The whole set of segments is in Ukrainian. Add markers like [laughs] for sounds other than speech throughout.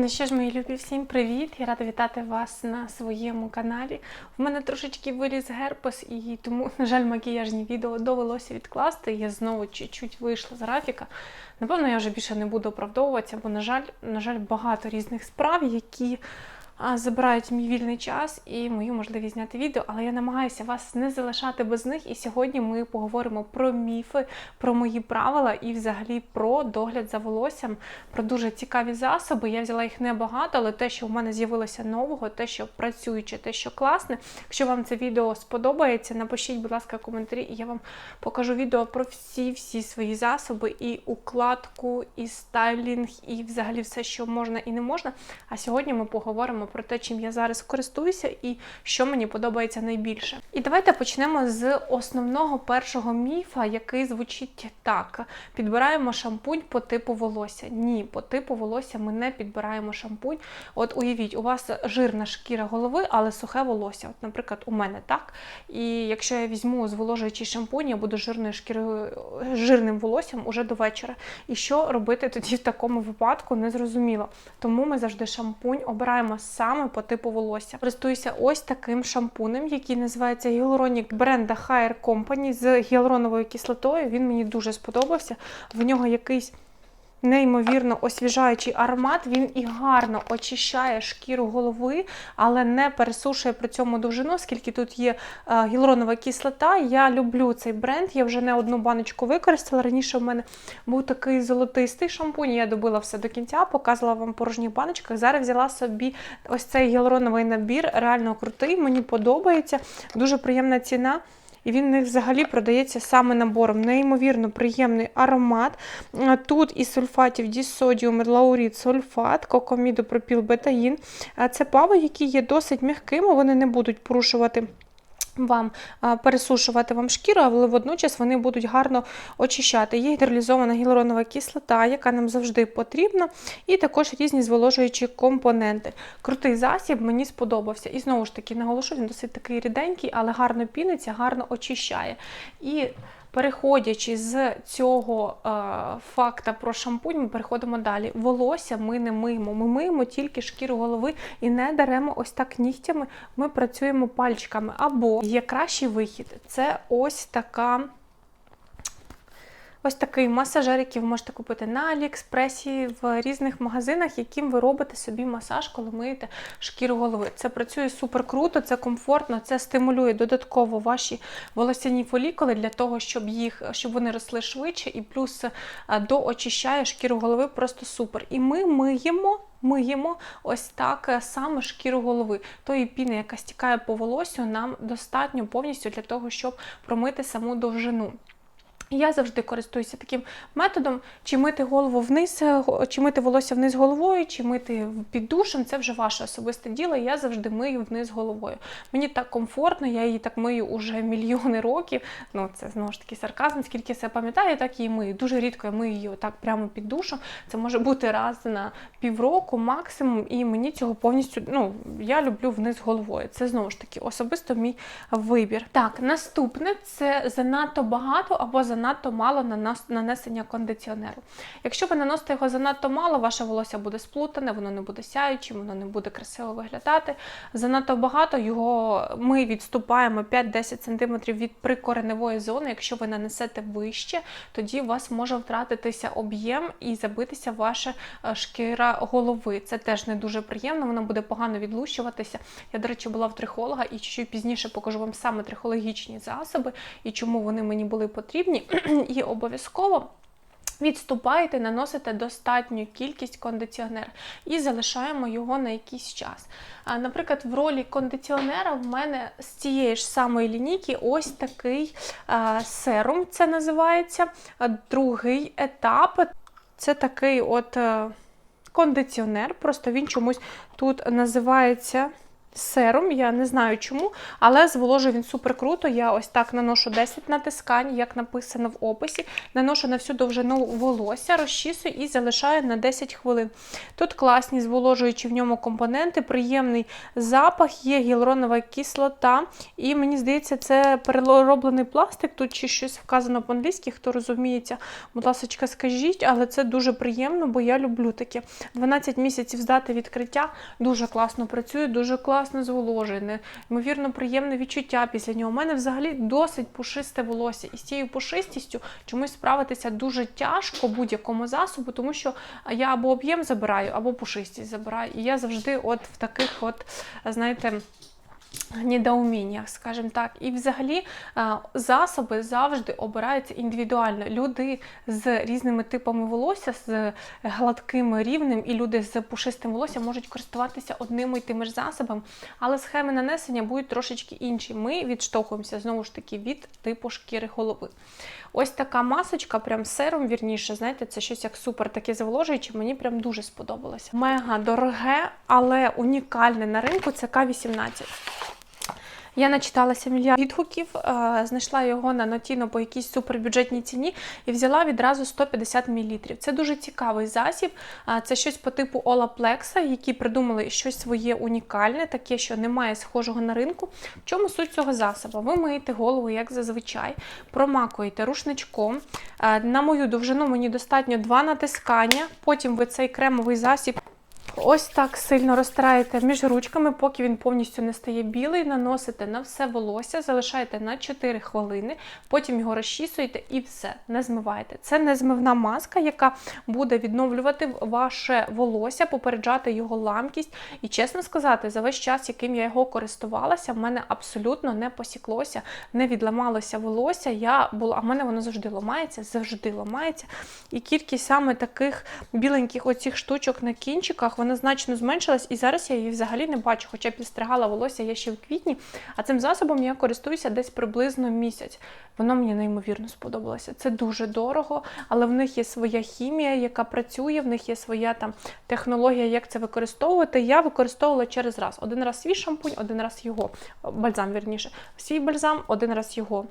Ну що ж, мої любі, всім привіт! Я рада вітати вас на своєму каналі. В мене трошечки виліз герпес, і тому, на жаль, макіяжні відео довелося відкласти. Я знову чуть-чуть вийшла з графіка. Напевно, я вже більше не буду оправдовуватися, бо, на жаль, на жаль, багато різних справ, які забирають мій вільний час і мою можливість зняти відео, але я намагаюся вас не залишати без них. І сьогодні ми поговоримо про міфи, про мої правила і взагалі про догляд за волоссям, про дуже цікаві засоби. Я взяла їх небагато, але те, що в мене з'явилося нового, те, що працююче, те, що класне. Якщо вам це відео сподобається, напишіть, будь ласка, коментарі, і я вам покажу відео про всі-всі свої засоби, і укладку, і стайлінг, і взагалі все, що можна і не можна. А сьогодні ми поговоримо про те, чим я зараз користуюся і що мені подобається найбільше. І давайте почнемо з основного першого міфа, який звучить так: підбираємо шампунь по типу волосся. Ні, по типу волосся ми не підбираємо шампунь. От уявіть, у вас жирна шкіра голови, але сухе волосся. От, наприклад, у мене так. І якщо я візьму зволожуючий шампунь, я буду жирною шкірою, жирним волоссям уже до вечора. І що робити тоді в такому випадку, незрозуміло. Тому ми завжди шампунь обираємо саме по типу волосся. Користуюся ось таким шампунем, який називається гіалуронік бренда Hair Company з гіалуроновою кислотою. Він мені дуже сподобався. В нього якийсь неймовірно освіжаючий аромат. Він і гарно очищає шкіру голови, але не пересушує при цьому довжину, оскільки тут є е, гіалуронова кислота. Я люблю цей бренд. Я вже не одну баночку використала. Раніше в мене був такий золотистий шампунь. Я добила все до кінця, показувала вам в порожніх баночках. Зараз взяла собі ось цей гіалуроновий набір, реально крутий. Мені подобається. Дуже приємна ціна. І він в взагалі продається саме набором. Неймовірно приємний аромат. Тут і сульфатів дісодіум, лауріт, сульфат, кокомідопропіл, бетаїн. Це пави, які є досить м'якими, вони не будуть порушувати. Вам пересушувати вам шкіру, але водночас вони будуть гарно очищати. Є гідролізована гіалуронова кислота, яка нам завжди потрібна, і також різні зволожуючі компоненти. Крутий засіб мені сподобався. І знову ж таки, наголошую, він досить такий ріденький, але гарно піниться, гарно очищає. І Переходячи з цього е, факта про шампунь, ми переходимо далі. Волосся ми не миємо. Ми миємо тільки шкіру голови і не даремо ось так нігтями. Ми працюємо пальчиками. Або є кращий вихід це ось така. Ось такий масажер, який ви можете купити на Аліекспресі в різних магазинах, яким ви робите собі масаж, коли миєте шкіру голови. Це працює супер круто, це комфортно, це стимулює додатково ваші волосяні фолікули для того, щоб їх щоб вони росли швидше, і плюс е, доочищає шкіру голови просто супер. І ми миємо. Миємо ось так е, саме шкіру голови. Тої піни, яка стікає по волосю, нам достатньо повністю для того, щоб промити саму довжину. Я завжди користуюся таким методом, чи мити голову вниз, чи мити волосся вниз головою, чи мити під душем, це вже ваше особисте діло. Я завжди мию вниз головою. Мені так комфортно, я її так мию уже [laughs] мільйони років. Ну, це знову ж таки сарказм, скільки я пам'ятаю, так її мию. Дуже рідко я мию її так прямо під душем. Це може бути раз на півроку максимум, і мені цього повністю ну, я люблю вниз головою. Це знову ж таки особисто мій вибір. Так, наступне це занадто багато або занадто занадто мало нанесення кондиціонеру. Якщо ви наносите його занадто мало, ваше волосся буде сплутане, воно не буде сяючим, воно не буде красиво виглядати. Занадто багато його ми відступаємо 5-10 см від прикореневої зони. Якщо ви нанесете вище, тоді у вас може втратитися об'єм і забитися ваша е, шкіра голови. Це теж не дуже приємно, воно буде погано відлущуватися. Я, до речі, була в трихолога і чуть пізніше покажу вам саме трихологічні засоби і чому вони мені були потрібні. [clears throat] і обов'язково. Відступаєте, наносите достатню кількість кондиціонера і залишаємо його на якийсь час. Наприклад, в ролі кондиціонера в мене з цієї ж самої лінійки ось такий серум, це називається. Другий етап це такий от кондиціонер, просто він чомусь тут називається серум, я не знаю чому, але зволожує він супер круто. Я ось так наношу 10 натискань, як написано в описі. Наношу на всю довжину волосся, розчісую і залишаю на 10 хвилин. Тут класні зволожуючі в ньому компоненти, приємний запах, є гіалуронова кислота. І мені здається, це перероблений пластик. Тут чи щось вказано по-англійськи, хто розуміється, будь ласка, скажіть, але це дуже приємно, бо я люблю таке. 12 місяців здати відкриття дуже класно працює, дуже класно зволожує. Неймовірно приємне відчуття після нього. У мене взагалі досить пушисте волосся. І з цією пушистістю чомусь справитися дуже тяжко будь-якому засобу, тому що я або об'єм забираю, або пушистість забираю. І я завжди от в таких, от, знаєте, недоуміннях, скажімо так. І взагалі е, засоби завжди обираються індивідуально. Люди з різними типами волосся, з гладким рівнем, і люди з пушистим волоссям можуть користуватися одними і тими ж засобами, але схеми нанесення будуть трошечки інші. Ми відштовхуємося знову ж таки від типу шкіри голови. Ось така масочка, прям серум, вірніше, знаєте, це щось як супер таке зволожуюче, мені прям дуже сподобалося. Мега дороге, але унікальне на ринку це К-18. Я начиталася мільярд відгуків, е, знайшла його на Нотіно по якійсь супербюджетній ціні і взяла відразу 150 мл. Це дуже цікавий засіб. Це щось по типу Олаплекса, які придумали щось своє унікальне, таке, що немає схожого на ринку. В чому суть цього засобу? Ви миєте голову, як зазвичай, промакуєте рушничком. Е, На мою довжину мені достатньо два натискання. Потім ви цей кремовий засіб. Ось так сильно розтираєте між ручками, поки він повністю не стає білий, наносите на все волосся, залишаєте на 4 хвилини, потім його розчісуєте і все, не змиваєте. Це незмивна маска, яка буде відновлювати ваше волосся, попереджати його ламкість. І чесно сказати, за весь час, яким я його користувалася, в мене абсолютно не посіклося, не відламалося волосся. Я була, а в мене воно завжди ламається, завжди ламається. І кількість саме таких біленьких оцих штучок на кінчиках, вона значно зменшилась, і зараз я її взагалі не бачу, хоча підстригала волосся я ще в квітні. А цим засобом я користуюся десь приблизно місяць. Воно мені неймовірно сподобалося. Це дуже дорого, але в них є своя хімія, яка працює, в них є своя там технологія, як це використовувати. Я використовувала через раз. Один раз свій шампунь, один раз його. Бальзам, вірніше. Свій бальзам, один раз його.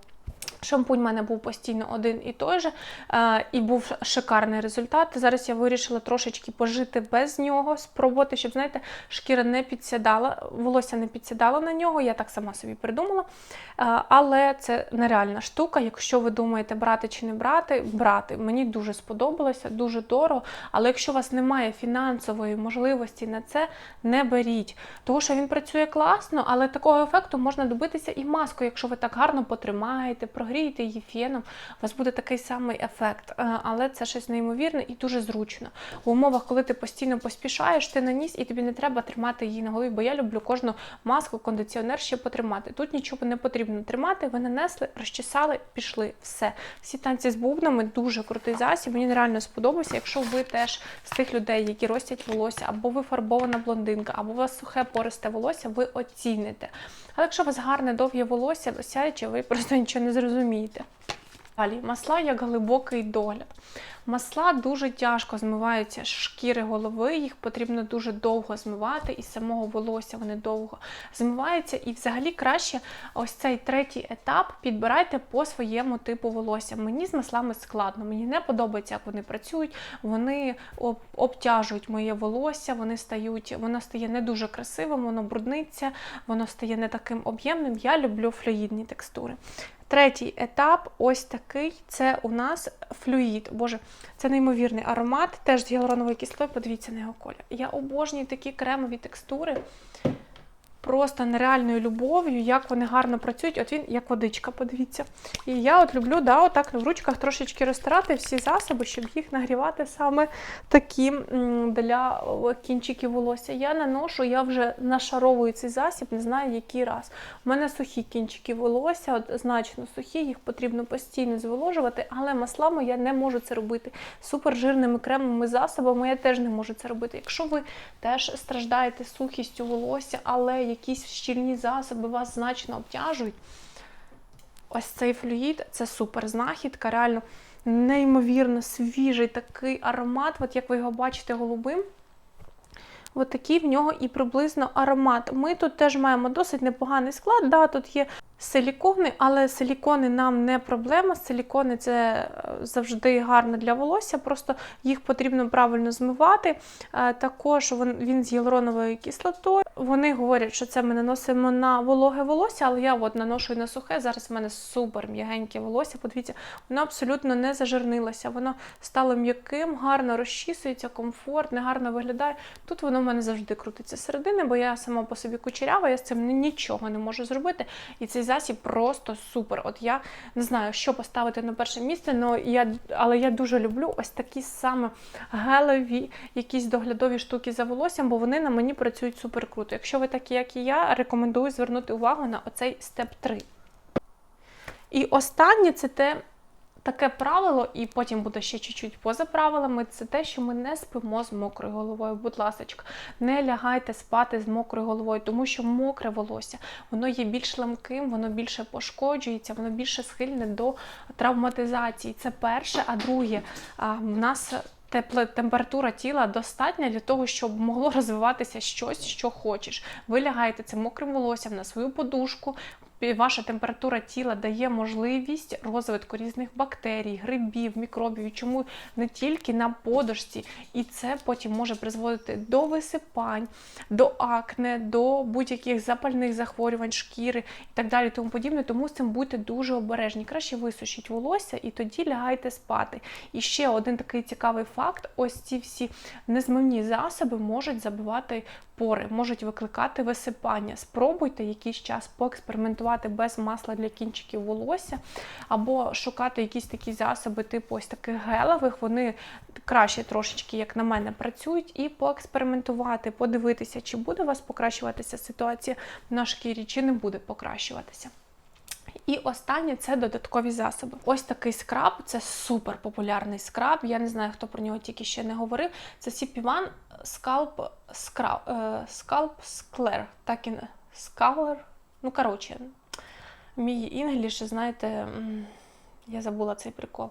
Шампунь в мене був постійно один і той же, е, і був шикарний результат. Зараз я вирішила трошечки пожити без нього, спробувати, щоб, знаєте, шкіра не підсідала, волосся не підсідало на нього, я так сама собі придумала. Е, але це нереальна штука. Якщо ви думаєте, брати чи не брати, брати. Мені дуже сподобалося, дуже дорого. Але якщо у вас немає фінансової можливості на це, не беріть. Тому що він працює класно, але такого ефекту можна добитися і маскою, якщо ви так гарно потримаєте, прогрієте її феном, у вас буде такий самий ефект. Е, Але це щось неймовірне і дуже зручно. В умовах, коли ти постійно поспішаєш, ти наніс і тобі не треба тримати її на голові, бо я люблю кожну маску, кондиціонер ще потримати. Тут нічого не потрібно тримати, ви нанесли, розчесали, пішли. Все. Всі танці з бубнами дуже крутий засіб. Мені нереально сподобався. Якщо ви теж з тих людей, які ростять волосся, або ви фарбована блондинка, або у вас сухе пористе волосся, ви оціните. Але якщо у вас гарне довге волосся, сяючи, ви просто нічого не зрозумієте. Далі, масла як глибокий догляд. Масла дуже тяжко змиваються з шкіри голови, їх потрібно дуже довго змивати, і самого волосся вони довго змиваються. І взагалі краще ось цей третій етап підбирайте по своєму типу волосся. Мені з маслами складно, мені не подобається, як вони працюють, вони обтяжують моє волосся, вони стають, воно стає не дуже красивим, воно брудниться, воно стає не таким об'ємним. Я люблю флюїдні текстури. Третій етап, ось такий, це у нас флюїд. Боже, це неймовірний аромат, теж з гіалуроновою кислотою, подивіться на його колір. Я обожнюю такі кремові текстури. Просто нереальною любов'ю, як вони гарно працюють. От він як водичка, подивіться. І я от люблю да, отак в ручках трошечки розтирати всі засоби, щоб їх нагрівати саме такі для кінчиків волосся. Я наношу, я вже нашаровую цей засіб, не знаю який раз. У мене сухі кінчики волосся, от значно сухі, їх потрібно постійно зволожувати, але маслами я не можу це робити. Супержирними кремовими засобами я теж не можу це робити. Якщо ви теж страждаєте сухістю волосся, але якісь щільні засоби вас значно обтяжують, ось цей флюїд це супер знахідка, реально неймовірно свіжий такий аромат, от як ви його бачите голубим. От такий в нього і приблизно аромат. Ми тут теж маємо досить непоганий склад. Да, тут є силікони, але силікони нам не проблема. Силікони це е, завжди гарно для волосся, просто їх потрібно правильно змивати. Е, Також він, з гіалуроновою кислотою. Вони говорять, що це ми наносимо на вологе волосся, але я от наношу і на сухе. Зараз в мене супер м'ягеньке волосся. Подивіться, воно абсолютно не зажирнилося. Воно стало м'яким, гарно розчісується, комфортне, гарно виглядає. Тут воно в мене завжди крутиться середини, бо я сама по собі кучерява, я з цим нічого не можу зробити. І цей засіб просто супер. От я не знаю, що поставити на перше місце, але я, але я дуже люблю ось такі саме гелеві, якісь доглядові штуки за волоссям, бо вони на мені працюють супер круто. Якщо ви такі, як і я, рекомендую звернути увагу на оцей степ 3. І останнє це те. Таке правило, і потім буде ще чуть-чуть поза правилами, це те, що ми не спимо з мокрою головою. Будь ласка, не лягайте спати з мокрою головою, тому що мокре волосся, воно є більш ламким, воно більше пошкоджується, воно більше схильне до травматизації. Це перше, а друге, в нас Тепла температура тіла достатня для того, щоб могло розвиватися щось, що хочеш. Ви лягаєте цим мокрим волоссям на свою подушку. Ваша температура тіла дає можливість розвитку різних бактерій, грибів, мікробів, і чому не тільки на подушці, і це потім може призводити до висипань, до акне, до будь-яких запальних захворювань, шкіри і так далі, тому подібне. Тому з цим будьте дуже обережні. Краще висушіть волосся і тоді лягайте спати. І ще один такий цікавий факт: ось ці всі незмивні засоби можуть забивати пори, можуть викликати висипання. Спробуйте якийсь час поекспериментувати без масла для кінчиків волосся, або шукати якісь такі засоби, типу ось таких гелевих. Вони краще трошечки, як на мене, працюють, і поекспериментувати, подивитися, чи буде у вас покращуватися ситуація на шкірі, чи не буде покращуватися. І останнє це додаткові засоби. Ось такий скраб, це супер популярний скраб. Я не знаю, хто про нього тільки ще не говорив. Це CP1 Scalp Scrub, е, Scalp Scler. Так і Scalper. Ну, коротше, мій інгліш, знаєте. Я забула цей прикол.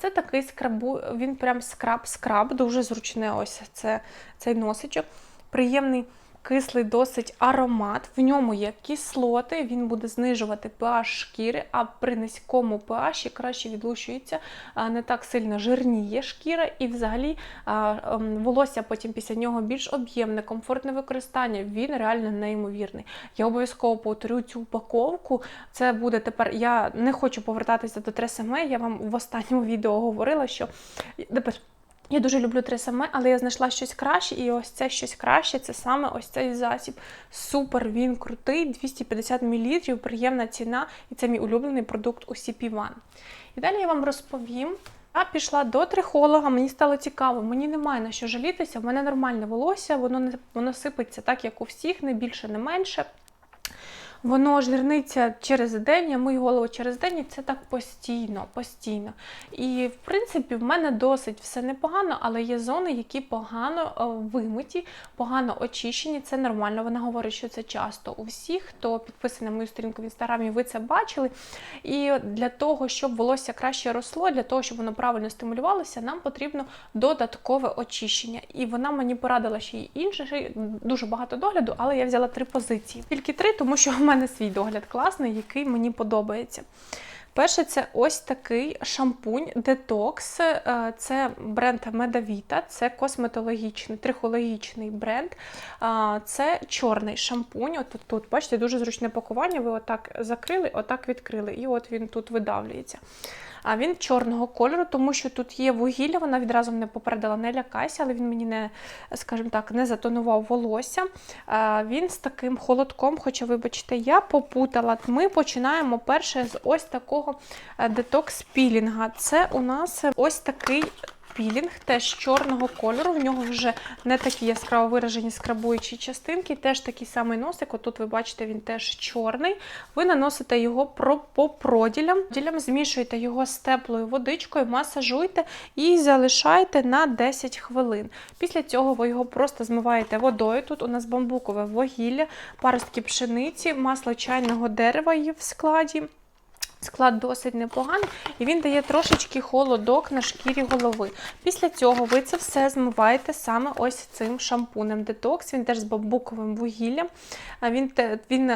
Це такий скрабу, він прям скраб-скраб, дуже зручне ось це, цей носичок. Приємний кислий досить аромат. В ньому є кислоти, він буде знижувати pH шкіри, а при низькому pH краще відлущується, не так сильно жирніє шкіра, і взагалі ем, волосся потім після нього більш об'ємне, комфортне використання. Він реально неймовірний. Я обов'язково повторю цю упаковку. Це буде тепер. Я не хочу повертатися до тресеме. Я вам в останньому [laughs] відео говорила, що тепер. Я дуже люблю тресаме, але я знайшла щось краще, і ось це щось краще це саме ось цей засіб. Супер, він крутий, 250 мл, приємна ціна, і це мій улюблений продукт у CP1. І далі я вам розповім. Я пішла до трихолога, мені стало цікаво, мені немає на що жалітися, в мене нормальне волосся, воно не воно сипеться так, як у всіх, не більше, не менше. Воно жирниться через день, я мию голову через день, і це так постійно, постійно. І, в принципі, в мене досить все непогано, але є зони, які погано е, вимиті, погано очищені. Це нормально. Вона говорить, що це часто у всіх, хто підписаний на мою сторінку в інстаграмі, ви це бачили. І для того, щоб волосся краще росло, для того, щоб воно правильно стимулювалося, нам потрібно додаткове очищення. І вона мені порадила ще й інше, дуже багато догляду, але я взяла три позиції. Тільки три, тому що в мене свій догляд класний, який мені подобається. Перше, це ось такий шампунь Detox. Е, Це бренд Медавіта, це косметологічний, трихологічний бренд. Це чорний шампунь. От тут, бачите, дуже зручне пакування. Ви отак закрили, отак відкрили, і от він тут видавлюється. А він чорного кольору, тому що тут є вугілля, вона відразу мене попередила, не лякайся, але він мені не, скажімо так, не затонував волосся. Він з таким холодком, хоча, вибачте, я попутала. Ми починаємо перше з ось такого детокс-пілінга. Це у нас ось такий. Пілінг теж чорного кольору, в нього вже не такі яскраво виражені скрабуючі частинки, теж такий самий носик. Отут ви бачите, він теж чорний. Ви наносите його по проділям. Ділям змішуєте його з теплою водичкою, масажуйте і залишаєте на 10 хвилин. Після цього ви його просто змиваєте водою. Тут у нас бамбукове вугілля, паростки пшениці, масло чайного дерева є в складі. Склад досить непоганий, і він дає трошечки холодок на шкірі голови. Після цього ви це все змиваєте саме ось цим шампунем детокс. Він теж з бамбуковим вугіллям. Він, він,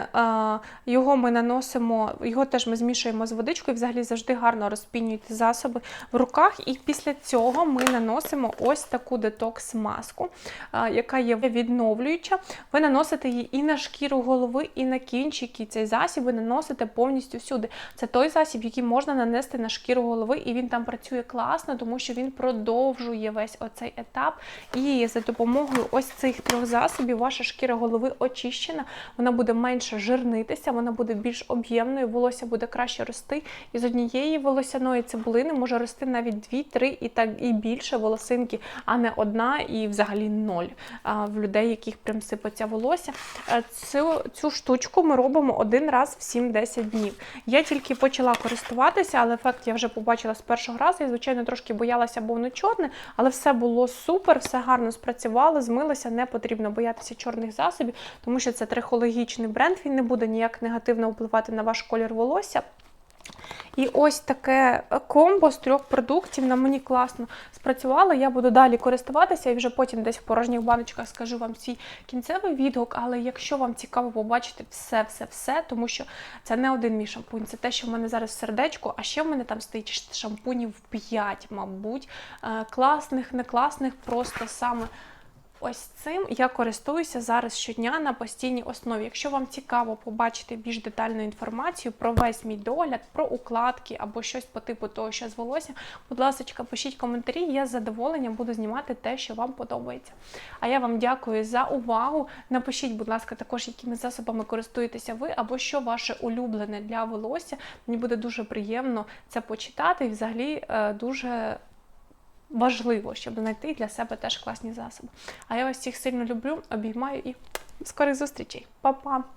його ми наносимо, його теж ми змішуємо з водичкою. Взагалі завжди гарно розпінюєте засоби в руках. І після цього ми наносимо ось таку детокс-маску, яка є відновлююча. Ви наносите її і на шкіру голови, і на кінчики. Цей засіб ви наносите повністю всюди. Це той засіб, який можна нанести на шкіру голови, і він там працює класно, тому що він продовжує весь оцей етап. І за допомогою ось цих трьох засобів ваша шкіра голови очищена, вона буде менше жирнитися, вона буде більш об'ємною, волосся буде краще рости. І з однієї волосяної цибулини може рости навіть дві, три і так і більше волосинки, а не одна і взагалі ноль а, в людей, яких прям сипеться волосся. Е, Цю, цю штучку ми робимо один раз в 7-10 днів. Я тільки почала користуватися, але ефект я вже побачила з першого разу. Я, звичайно, трошки боялася, бо воно чорне, але все було супер, все гарно спрацювало, змилося, не потрібно боятися чорних засобів, тому що це трихологічний бренд, він не буде ніяк негативно впливати на ваш колір волосся. І ось таке комбо з трьох продуктів на мені класно спрацювало. Я буду далі користуватися і вже потім десь в порожніх баночках скажу вам свій кінцевий відгук. Але якщо вам цікаво побачити все, все, все, тому що це не один мій шампунь, це те, що в мене зараз в сердечку, а ще в мене там стоїть шампунів 5, мабуть, Е, класних, не класних, просто саме. Ось цим я користуюся зараз щодня на постійній основі. Якщо вам цікаво побачити більш детальну інформацію про весь мій догляд, про укладки або щось по типу того, що з волоссям, будь ласка, пишіть коментарі, я з задоволенням буду знімати те, що вам подобається. А я вам дякую за увагу. Напишіть, будь ласка, також, якими засобами користуєтеся ви, або що ваше улюблене для волосся. Мені буде дуже приємно це почитати і взагалі е, дуже важливо, щоб знайти для себе теж класні засоби. А я вас всіх сильно люблю, обіймаю і скорих зустрічей. Па-па!